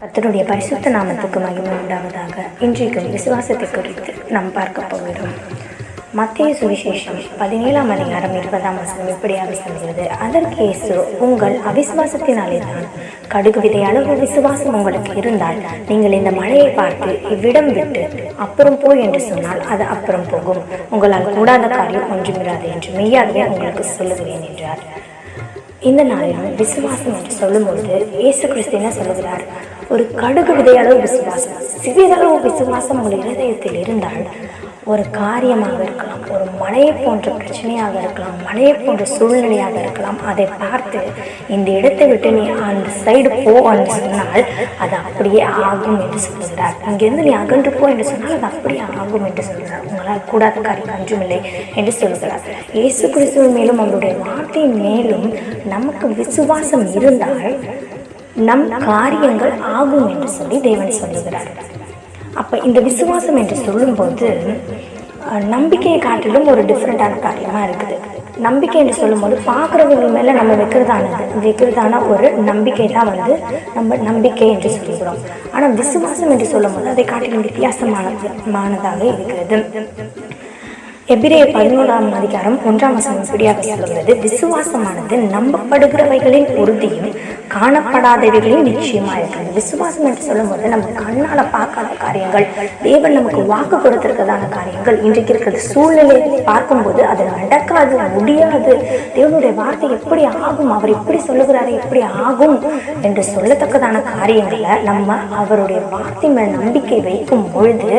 கத்தருடைய பரிசுத்த நாமத்துக்கு மகிமை உண்டாவதாக இன்றைக்கும் விசுவாசத்தை குறித்து நாம் பார்க்க போகிறோம். மத்திய சுவிசேஷம் பதினேழாம் அதிகாரம் இருபதாம் வசனம் இப்படியாக சொல்கிறது. அதற்கு இயேசு உங்கள் அவிசுவாசத்தினாலே தான் கடுகு விதை அளவு விசுவாசம் உங்களுக்கு இருந்தால் நீங்கள் இந்த மழையை பார்த்து இவ்விடம் விட்டு அப்புறம் போய் என்று சொன்னால் அது அப்புறம் போகும். உங்களால் கூடாத காரியம் ஒன்றுமிராது என்று மெய்யாகவே உங்களுக்கு சொல்லுகிறேன் என்றார். இந்த நாளில் விசுவாசம் என்று சொல்லும்பொழுது இயேசு கிறிஸ்து என்ன சொல்லுகிறார்? ஒரு கடுகு விதையளவு விசுவாசம். சிறிதளவு விசுவாசம் உங்கள் இருதயத்தில் இருந்தால் ஒரு காரியமாக இருக்கலாம் ஒரு மலையை போன்ற பிரச்சனையாக இருக்கலாம் மலையை போன்ற சூழ்நிலையாக இருக்கலாம். அதை பார்த்து இந்த இடத்தை விட்டு நீ அந்த சைடு போ என்று சொன்னால் அது அப்படியே ஆகும் என்று சொல்லுகிறார் இங்கிருந்து நீ அகன்று போ என்று சொன்னால் அது அப்படியே ஆகும் என்று சொல்கிறார். உங்களால் கூடாத காரியம் ஒன்றுமில்லை என்று சொல்கிறார். இயேசு கிறிஸ்துவின் மேலும் அவருடைய வார்த்தையின் மேலும் நமக்கு விசுவாசம் இருந்தால் நம் காரியங்கள் ஆகும் என்று சொல்லி தேவன் சொல்லுகிறார். அப்போ இந்த விசுவாசம் என்று சொல்லும்போது நம்பிக்கையை காட்டிலும் ஒரு டிஃப்ரெண்ட்டான காரியமாக இருக்குது. நம்பிக்கை என்று சொல்லும்போது பார்க்குறவங்க மேலே நம்ம வைக்கிறதானது? வைக்கிறதான ஒரு நம்பிக்கை தான் வந்து நம்ம நம்பிக்கை என்று சொல்கிறோம். ஆனால் விசுவாசம் என்று சொல்லும்போது அதை காட்டிலும் வித்தியாசமானது மானதாக இருக்கிறது. எபிரே பதினோராம் அதிகாரம் ஒன்றாம் வசனம் இப்படியாக சொல்கிறது விசுவாசமானது நம்பப்படுகிறவைகளின் உறுதியும் காணப்படாதவைகளையும் நிச்சயமா இருக்கிறது விசுவாசம் என்று சொல்லும்போது நம்ம கண்ணால பார்க்காத காரியங்கள் தேவன் நமக்கு வாக்கு கொடுத்திருக்கிறதான காரியங்கள் இன்றைக்கு இருக்கிற சூழ்நிலையை பார்க்கும்போது அது நடக்காது முடியாது. தேவனுடைய வார்த்தை எப்படி ஆகும் அவர் எப்படி சொல்லுகிறாரு எப்படி ஆகும் என்று சொல்லத்தக்கதான காரியங்களை நம்ம அவருடைய வார்த்தை மேல் நம்பிக்கை வைக்கும் பொழுது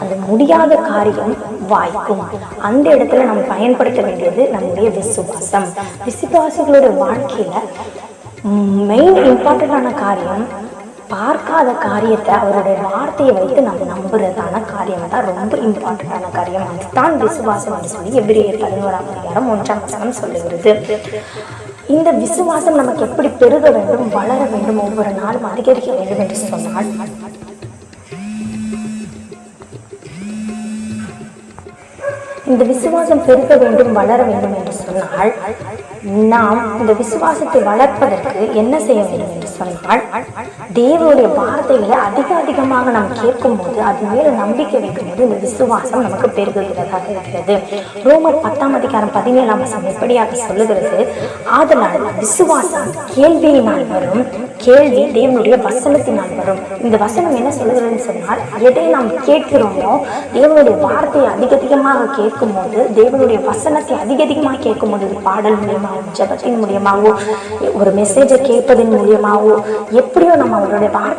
அது முடியாத காரியம் வாய்க்கும். அந்த இடத்துல நம்ம பயன்படுத்த வேண்டியது நம்முடைய விசுவாசம். விசுவாசிகளுடைய வாழ்க்கையில மெயின் இம்பார்ட்டண்டான காரியம் பார்க்காத காரியத்தை அவருடைய வார்த்தையை வைத்து நம்ம நம்புறதான காரியம். தான் ரொம்ப இம்பார்ட்டண்டான காரியம். அதுதான் விசுவாசம் என்று சொல்லி எபிரேயர் பதினோராம் அதிகாரம் ஒன்றாம் வசனம் சொல்லுகிறது. இந்த விசுவாசம் நமக்கு எப்படி பெருக வேண்டும் வளர வேண்டும் ஒவ்வொரு நாளும் அதிகரிக்க வேண்டும் என்று சொன்னால் இந்த விசுவாசம் பெருக வேண்டும் வளர வேண்டும் என்று சொன்னால் நாம் இந்த விசுவாசத்தை வளர்ப்பதற்கு என்ன செய்ய வேண்டும்? என்று சொன்னால் தேவனுடைய வார்த்தைகளை அதிக அதிகமாக நாம் கேட்கும்போது அது மேல நம்பிக்கை வைக்கும்போது இந்த விசுவாசம் நமக்கு பெருகுகிறதாக இருக்கிறது. ரோமர் பத்தாம் அதிகாரம் பதினேழாம் வசம் எப்படியாக சொல்லுகிறது. ஆதலால் விசுவாசம் கேள்வியினால் வரும் கேள்வி தேவனுடைய வசனத்தினால் வரும். இந்த வசனம் என்ன சொல்லுகிறதுன்னு சொன்னால் எதை நாம் கேட்கிறோமோ தேவனுடைய வார்த்தையை அதிக அதிகமாக கேட்கும்போது தேவனுடைய வசனத்தை அதிக அதிகமாக கேட்க முடியுது பாடல் மூலியமாகவும் ஜபத்தின் மூலியமாகவோ ஒரு மெசேஜை கேட்பதன் மூலியமாகவோ எப்படியோ நம்ம அவருடைய